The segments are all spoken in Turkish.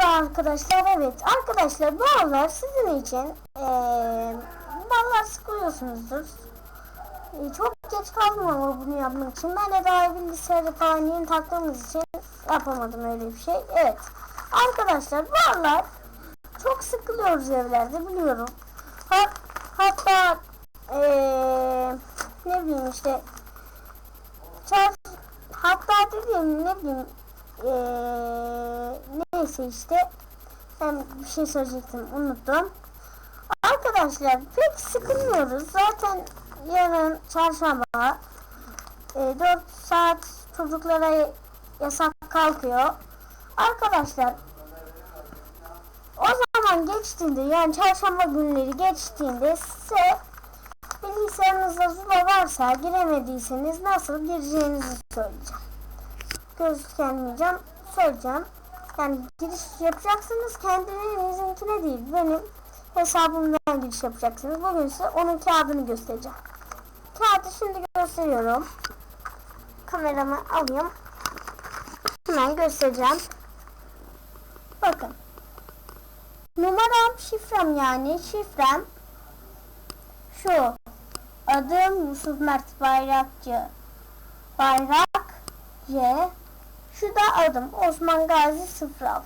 Merhaba arkadaşlar. Evet arkadaşlar bu aralar sizin için eee vallahi sıkılıyorsunuzdur. Eee, çok geç kaldım ama bunu yapmak için. Ben de daha bilgisayarı falan yeni taktığımız için yapamadım öyle bir şey. Evet. Arkadaşlar bu aralar çok sıkılıyoruz evlerde biliyorum. Ha, hatta eee ne bileyim işte çar, hatta dediğim ne bileyim eee, neyse işte ben bir şey söyleyecektim unuttum. Arkadaşlar pek sıkılmıyoruz. Zaten yarın çarşamba e, 4 saat çocuklara yasak kalkıyor. Arkadaşlar o zaman geçtiğinde yani çarşamba günleri geçtiğinde size bilgisayarınızda Zula varsa giremediyseniz nasıl gireceğinizi söyleyeceğim gözükmeyeceğim. Söyleyeceğim. Yani giriş yapacaksınız kendinizinkine değil. Benim hesabımdan giriş yapacaksınız. Bugün size onun kağıdını göstereceğim. Kağıdı şimdi gösteriyorum. Kameramı alayım. Hemen göstereceğim. Bakın. Numaram şifrem yani şifrem şu. Adım Yusuf Mert Bayrakçı. Bayrak C. Şu da adım Osman Gazi 06.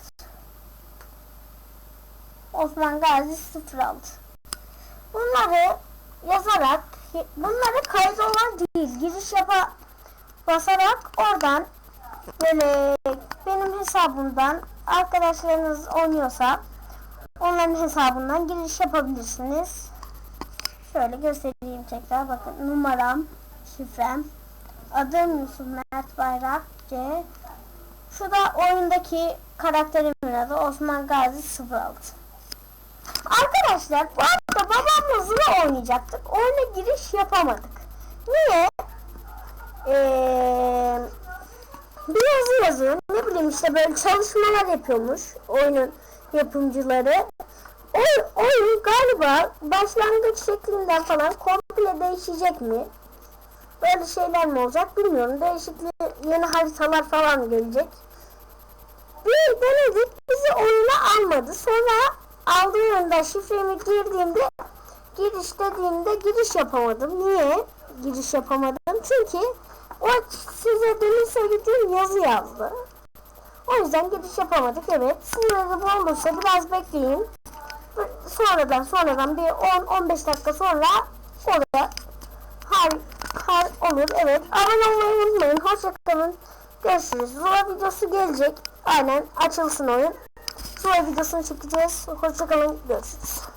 Osman Gazi 06. Bunları yazarak bunları kaydolan değil giriş yapa basarak oradan böyle benim hesabımdan arkadaşlarınız oynuyorsa onların hesabından giriş yapabilirsiniz. Şöyle göstereyim tekrar bakın numaram şifrem Adım Yusuf Mert Bayrak C. Şu da oyundaki karakterimin adı Osman Gazi 06. Arkadaşlar bu hafta babamla Zula oynayacaktık. Oyuna giriş yapamadık. Niye? Ee, bir yazı yazıyor. Ne bileyim işte böyle çalışmalar yapıyormuş oyunun yapımcıları. Oyun, oyun galiba başlangıç şeklinden falan komple değişecek mi? Böyle şeyler mi olacak bilmiyorum. Değişikli yeni haritalar falan gelecek. Bir denedik bizi oyuna almadı. Sonra aldığımda şifremi girdiğimde giriş dediğimde giriş yapamadım. Niye giriş yapamadım? Çünkü o size demin söylediğim yazı yazdı. O yüzden giriş yapamadık. Evet. Sınırlı bu olursa biraz bekleyin. Sonradan sonradan bir 10-15 dakika sonra orada hal, hal olur. Evet. Abone olmayı unutmayın. Hoşçakalın. Görüşürüz. Zula videosu gelecek. Aynen açılsın oyun. Zula videosunu çekeceğiz. Hoşçakalın. Görüşürüz.